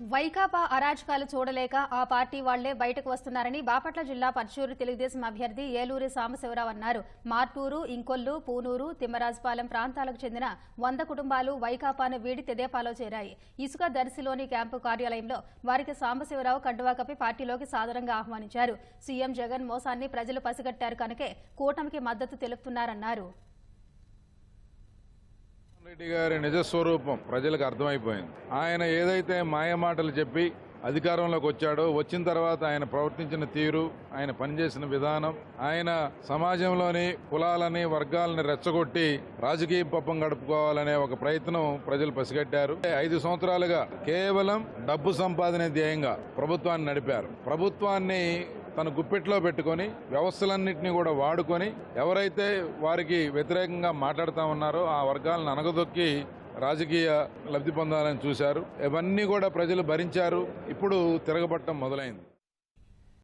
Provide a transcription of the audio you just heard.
వైకాపా అరాచకాలు చూడలేక ఆ పార్టీ వాళ్ళే బయటకు వస్తున్నారని బాపట్ల జిల్లా పర్చూరు తెలుగుదేశం అభ్యర్థి ఏలూరి సాంబశివరావు అన్నారు. మార్టూరు ఇంకొల్లు పూనూరు తిమ్మరాజుపాలెం ప్రాంతాలకు చెందిన వంద కుటుంబాలు వైకాపాను వీడి తెదేపాలో చేరాయి. ఇసుక దర్శిలోని క్యాంపు కార్యాలయంలో వారికి సాంబశివరావు కండువా కప్పి పార్టీలోకి సాదరంగా ఆహ్వానించారు. సీఎం జగన్ మోసాన్ని ప్రజలు పసిగట్టారు కనుకే కూటమికి మద్దతు తెలుపుతున్నారన్నారు. రెడ్డి గారి నిజ స్వరూపం ప్రజలకు అర్థమైపోయింది. ఆయన ఏదైతే మాయమాటలు చెప్పి అధికారంలోకి వచ్చాడో వచ్చిన తర్వాత ఆయన ప్రవర్తించిన తీరు ఆయన పనిచేసిన విధానం ఆయన సమాజంలోని కులాలని వర్గాలని రెచ్చగొట్టి రాజకీయ పప్పం గడుపుకోవాలనే ఒక ప్రయత్నం ప్రజలు పసిగట్టారు. ఐదు సంవత్సరాలుగా కేవలం డబ్బు సంపాదన ధ్యేయంగా ప్రభుత్వాన్ని నడిపారు. ప్రభుత్వాన్ని తన గుప్పెట్లో పెట్టుకొని వ్యవస్థలన్నింటినీ కూడా వాడుకొని ఎవరైతే వారికి వ్యతిరేకంగా మాట్లాడుతూ ఉన్నారో ఆ వర్గాలను అనగదొక్కి రాజకీయ లబ్ధి పొందాలని చూశారు. ఇవన్నీ కూడా ప్రజలు భరించారు. ఇప్పుడు తిరగబట్టం మొదలైంది.